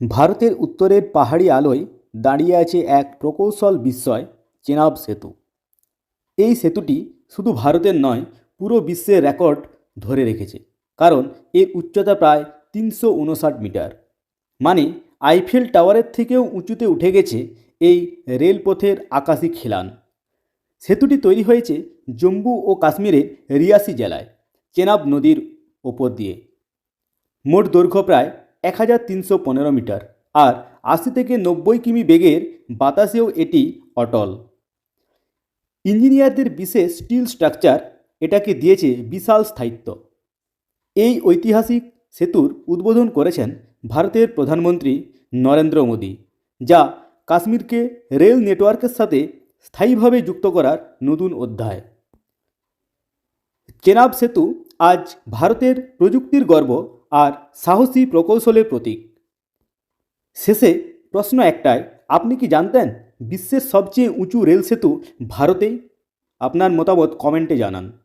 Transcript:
ভারতের উত্তরের পাহাড়ি আলোয় দাঁড়িয়ে আছে এক প্রকৌশল বিস্ময়, চেনাব সেতু। এই সেতুটি শুধু ভারতের নয়, পুরো বিশ্বের রেকর্ড ধরে রেখেছে, কারণ এর উচ্চতা প্রায় তিনশো উনষাট মিটার। মানে আইফেল টাওয়ারের থেকেও উঁচুতে উঠে গেছে এই রেলপথের আকাশি খিলান। সেতুটি তৈরি হয়েছে জম্মু ও কাশ্মীরের রিয়াসি জেলায়, চেনাব নদীর ওপর দিয়ে। মোট দৈর্ঘ্য প্রায় এক হাজার তিনশো পনেরো মিটার আর আশি থেকে নব্বই কিমি বেগের বাতাসেও এটি অটল। ইঞ্জিনিয়ারদের বিশেষ স্টিল স্ট্রাকচার এটাকে দিয়েছে বিশাল স্থায়িত্ব। এই ঐতিহাসিক সেতুর উদ্বোধন করেছেন ভারতের প্রধানমন্ত্রী নরেন্দ্র মোদী, যা কাশ্মীরকে রেল নেটওয়ার্কের সাথে স্থায়ীভাবে যুক্ত করার নতুন অধ্যায়। চেনাব সেতু আজ ভারতের প্রযুক্তির গর্ব আর সাহসী প্রকৌশলের প্রতীক। শেষে প্রশ্ন একটাই আপনি কি জানতেন বিশ্বের সবচেয়ে উঁচু রেল সেতু ভারতেই? আপনার মতামত কমেন্টে জানান।